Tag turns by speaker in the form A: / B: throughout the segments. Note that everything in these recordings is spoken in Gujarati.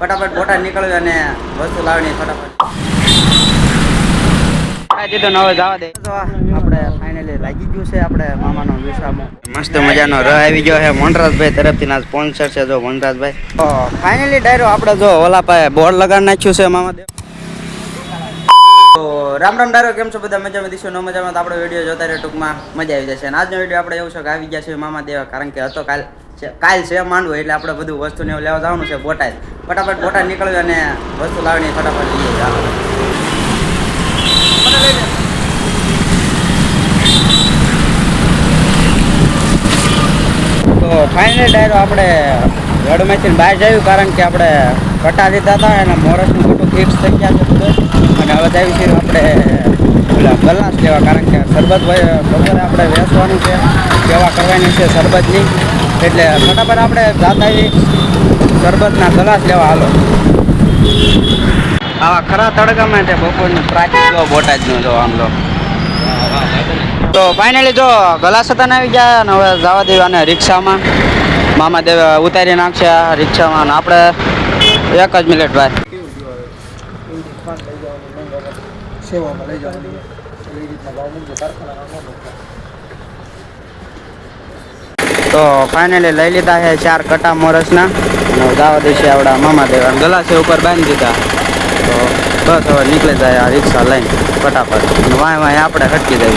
A: ફટાફટ ફોટા નીકળ્યું અને વસ્તુ લાવવાની ફટાફટ. હવે જવા દે. આપણે ફાઇનલી લાગી ગયું છે આપણે મામાનો વિશ્રામ મસ્ત મજાનો ર આવી ગયો છે. મોનરાજભાઈ તરફથી ના સ્પોન્સર છે જો મોનરાજભાઈ ફાઇનલી ડાયરો આપણે જો ઓલા પાસે બોર્ડ લગાડી નાખ્યું છે મામા દેવ તો રામ રામ ડાયરો કેમ છો બધા? મજામાં દીશો? ન મજામાં તો આપણો વીડિયો જોતા ટૂંકમાં. મજા આવી જશે. અને આજનો વીડિયો આપણે એવું છે કે આવી ગયા છે મામા દેવા કારણ કે હતો કાલ કાલ છે માંડવો એટલે આપણે બધું વસ્તુને એવું લેવા જવાનું છે બોટાદ. ફટાફટ બોટાદ નીકળ્યું અને વસ્તુ લાવવાની ફટાફટ લઈએ તો ફાઇનલ ડાયરો આપણે ગઢમાંથી બહાર જયું કારણ કે આપણે કટા દીધા હતા અને મોરસનું મોટું ફિક્સ થઈ ગયા છે બધું. અને હવે જાય છીએ આપણે પેલા ગલાસ લેવા કારણ કે શરબત બપોરે આપણે વેચવાનું છે, સેવા કરવાની છે શરબતની એટલે ફટાફટ આપણે જાત આવી શરબતના ગલાસ લેવા હાલો. આવા ખરા તડકામાં તે બપોરનું પ્રાચીન જો બોટાદનું જો આમ લો તો ફાઇનલી જો ગલાસતાને આવી ગયા અને હવે જવા દેવા અને રિક્ષામાં. મામા દેવ ઉતારી નાખશે રિક્ષામાં આપણે એક જ મિનિટ ભાઈ
B: સેવામાં લઈ જવાની.
A: તો ફાઇનલી લઈ લીધા છે ચાર કટા મોરસના. અને જવા દેશે આવડા મામા દેવા. ગલાસે ઉપર બાંધી દીધા. તો બસ હવે નીકળી જાય આ રિક્ષા લઈને, ફટાફટ. વાય વાંય આપણે હટકી જઈએ.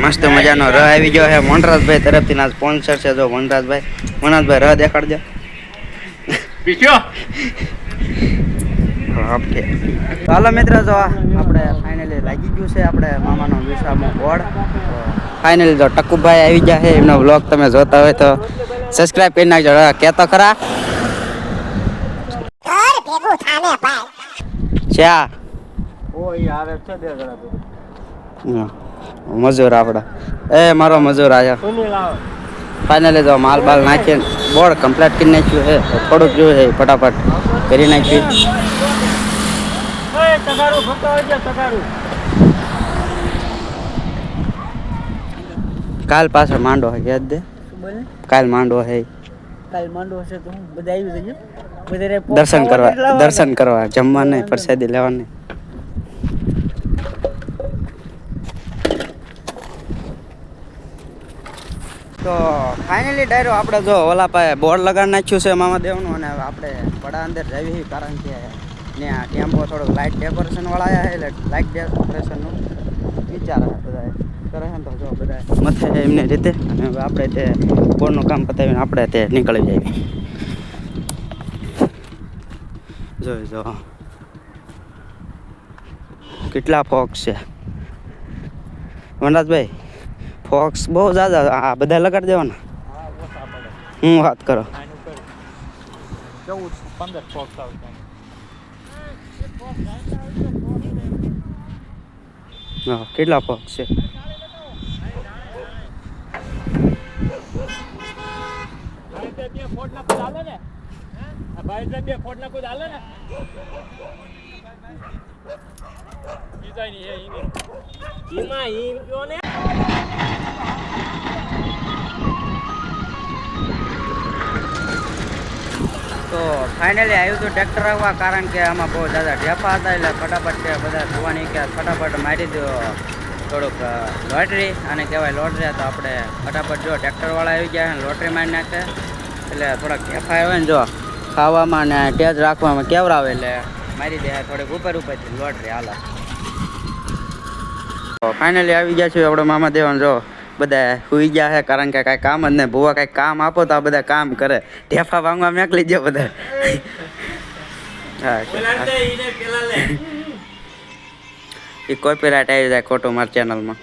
A: મસ્ત મજાનો ર આવી ગયો છે. મોનરાજભાઈ તરફથી ના સ્પોન્સર છે જો મોનરાજભાઈ મોનરાજભાઈ ર દેખાડજો. ઓકે ચાલો મિત્ર જો આપણે ફાઇનલી લાગી ગયું છે આપણે મામાનો વિશ્રામો બોર્ડ ફાઇનલી જો ટકુભાઈ આવી ગયા છે એમનો બ્લોગ તમે જોતા હોય તો સબસ્ક્રાઇબ કરી નાખજો. કહેતો ખરા? ચા. મજૂર આપણા એ મારો મજૂર આવ્યો ફાઇનલી જો માલ બાલ નાખીને બોર્ડ કમ્પ્લીટ કરી નાખ્યું છે. થોડુંક જોયું છે ફટાફટ કરી નાખ્યું.
B: તગારું ફરતો હોય છે તગારું
A: કાલ પાછળ માંડો હે યાદ દે? કાલ માંડો હે.
B: કાલ માંડો હશે તો હું બધા આવી જઈએ
A: દર્શન કરવા દર્શન કરવા જમવા નહીં પ્રસાદી લેવાની. તો ફાઇનલી ડાયરો આપણે જો ઓલા પાસે બોર્ડ લગાડી નાખ્યું છે મામા દેવનું અને આપણે પડા અંદર જઈએ કારણ કે ત્યાં ટેમ્પો થોડોક લાઇટ ડેકોરેશન વાળા આવ્યા છે એટલે લાઇટ ડેકોરેશનનું વિચાર બધા કરે છે તો જો બધા મથે એમને રીતે. અને હવે આપણે તે બોર્ડનું કામ પતાવીને આપણે તે નીકળી જઈએ. જોઈ જો. કેટલા ફોક્સ છે. વનરાજભાઈ ફોક્સ બહુ જાજા આ બધા લગાડી દેવાના?
B: હા
A: વાત કરી.
B: ચૌદ પંદર ફોક્સ આવશે
A: કેટલા પગ છે?
B: બીજા ની.
A: તો ફાઇનલી આવ્યું હતું ટ્રેક્ટર આવવા કારણ કે આમાં બહુ દાદા ઢેફા હતા, એટલે ફટાફટ બધા જોવાની કે ફટાફટ મારી દો થોડુંક લોટરી અને કહેવાય લોટરી તો આપણે ફટાફટ જો ટ્રેક્ટરવાળા આવી ગયા અને લોટરી મારી નાખે. એટલે થોડાક ઢેફા આવે ને જો ખાવામાં ને ટેજ રાખવામાં કેવરાવે એટલે મારી દે થોડીક ઉપર ઉપરથી લોટરી હાલે. ફાઇનલી આવી ગયા છું આપણે મામા દેવાન, જો. બધા સુઈ ગયા છે કારણ કે કાંઈ કામ જ નહીં. ભૂવા કાંઈ કામ આપો તો આ બધા કામ કરે. ઢેફા ભાંગવા મેકલી જાઓ બધા. હા એ કોપીરાઇટ આવી જાય ખોટું મારી ચેનલમાં